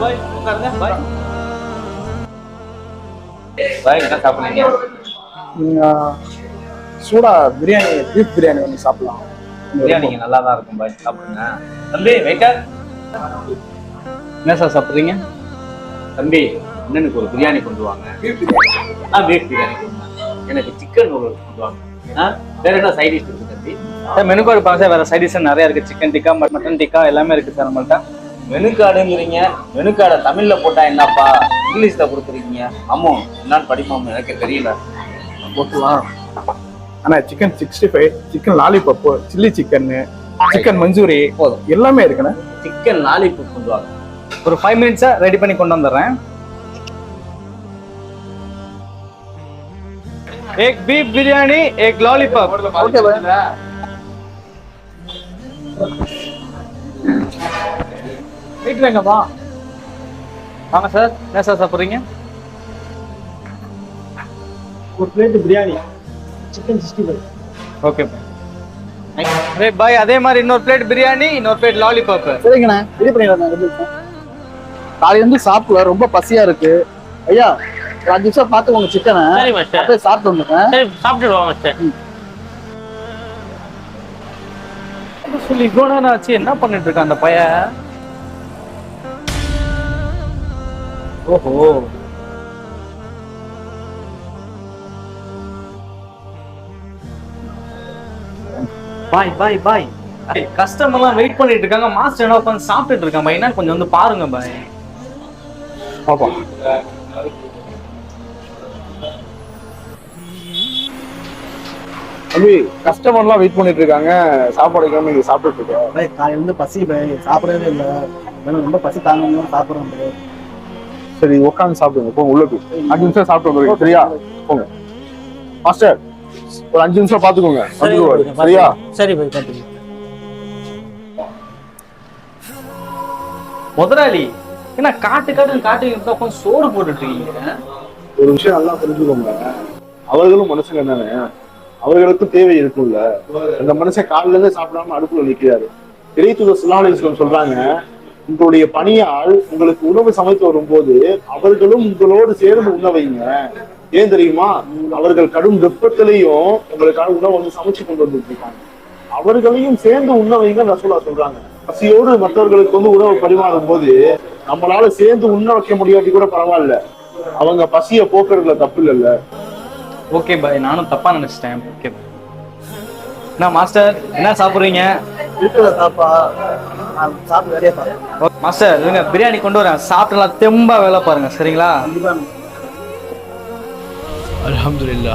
பாய் உட்காருங்க. பாய். பாய் என்ன சாப்பிடுறீங்க? ஆஹ் சூடா பிரியாணி பீஃப் பிரியாணி ஒன்று சாப்பிடலாம். பிரியாணிங்க நல்லா தான் இருக்கும் பாய் சாப்பிடுங்க. தம்பி வெயிட்டர் என்ன சார் சாப்பிட்றீங்க? தம்பி அண்ணனுக்கு ஒரு பிரியாணி கொண்டு வாங்க. ஆ பீஃப் பிரியாணி கொண்டு வாங்க. எனக்கு சிக்கன் நூடுல்ஸ் கொண்டு வாங்க. வேற என்ன சைட் டிஷ் இருக்கு தம்பி? சார் மெனு கார்டு பார்த்தா வேற சைடிஸ் நிறைய இருக்கு சிக்கன் டிக்கா மட்டன் டிக்கா எல்லாமே இருக்கு சார் நம்மள்ட்ட மெனு கார்டுங்கிறீங்க மெனு கார்டை தமிழ்ல போட்டா என்னப்பா இங்கிலீஷ்ல கொடுத்துருக்கீங்க அம்மோ என்னன்னு படிப்போம் எனக்கு தெரியல ஓகேவா அண்ணா chicken sixty five chicken lollipop chilli சிக்கன்னு chicken manchurian போதும் எல்லாமே இருக்குண்ணே சிக்கன் லாலிபப் கொண்டு வாங்க ஒரு ஃபைவ் மினிட்ஸா ரெடி பண்ணி கொண்டு வந்துடுறேன் एक बीफ बिरयानी एक लॉलीपॉप வெயிட் வேங்கப்பா வாங்க சார் என்ன சார் சாப்பிட்றீங்க ஒரு plate biryani chicken sixty five okay பாய் பாய் அதே மாதிரி இன்னொரு பிளேட் பிரியாணி இன்னொரு பிளேட் லாலிபாப் சரிங்கண்ணா. ரெடி பண்ணிடுறேன் காலையில இருந்து சாப்பிடல ரொம்ப பசியா இருக்கு. ஐயா அஞ்சு நிமிஷம் பார்த்துக்கோங்க சிக்கனை சரி மாஸ்டர் அப்படியே சாப்பிட்டு சரி சாப்பிட்டுடுவோம் மாஸ்டர் சொல்லி இவ்வளோ நேரம் ஆச்சு என்ன பண்ணிட்டு இருக்கான் அந்த பையன்? ஓஹோ. பாய் பாய் பாய். கஸ்டமர்லாம் வெயிட் பண்ணிட்டு இருக்காங்க. மாஸ்டர் என்ன உட்காந்து சாப்பிட்டுட்டு இருக்கான் பாய். என்ன கொஞ்சம் வந்து பாருங்க பாய். பாப்பா தம்பி கஸ்டமர்லாம் வெயிட் பண்ணிட்டு இருக்காங்க சாப்பாடு வைக்காம இங்க சாப்பிட்டுட்டு இருக்கோம் காலையில இருந்து பசி பை சாப்பிடவே இல்லை. ரொம்ப பசி தாங்க பை சரி உட்காந்து சாப்பிடுங்க. போங்க உள்ள போய். அஞ்சு நிமிஷம் சாப்பிட்டு வந்துருங்க சரியா? போங்க. மாஸ்டர் ஒரு அஞ்சு நிமிஷம் பாத்துக்கோங்க. சரியா? சரி பை பார்த்துக்கோ முதலாளி என்ன காட்டு காட்டு காட்டு உட்காந்து சோறு போட்டுட்டு இருக்கீங்க. ஒரு விஷயம் நல்லா புரிஞ்சுக்கோங்க. அவர்களும் மனுஷங்க தானே. அவர்களுக்கும் தேவை இருக்கும்ல. அந்த மனுஷன் காலில இருந்து சாப்பிடாம அடுப்புல நிக்கிறாரு. இறைத்துதர் சுல்லாலிஸ்லம் சொல்றாங்க உங்களுடைய பணியால் உங்களுக்கு உணவு சமைத்து வரும்போது அவர்களும் உங்களோடு சேர்ந்து உண்ண வைங்க. ஏன் தெரியுமா? அவர்கள் கடும் வெப்பத்திலையும் உங்களுக்கான உணவு வந்து சமைச்சு கொண்டு வந்துட்டு இருக்காங்க. அவர்களையும் சேர்ந்து உண்ண வைங்க ரசூலா சொல்றாங்க. பசியோடு மற்றவர்களுக்கு வந்து உணவு பரிமாறும் போது நம்மளால சேர்ந்து உண்ண வைக்க முடியாட்டி கூட பரவாயில்ல. அவங்க பசிய போக்குறதுல தப்பு இல்லைல்ல. ஓகே பாய் நானும் தப்பா நினைச்சிட்டேன். ஓகே பாய் என்ன மாஸ்டர் என்ன சாப்பிடுறீங்க? மாஸ்டர் இருங்க பிரியாணி கொண்டு வரேன். சாப்பிட்டுலாம் தெம்பா வேலை பாருங்க சரிங்களா? அலமதுல்லா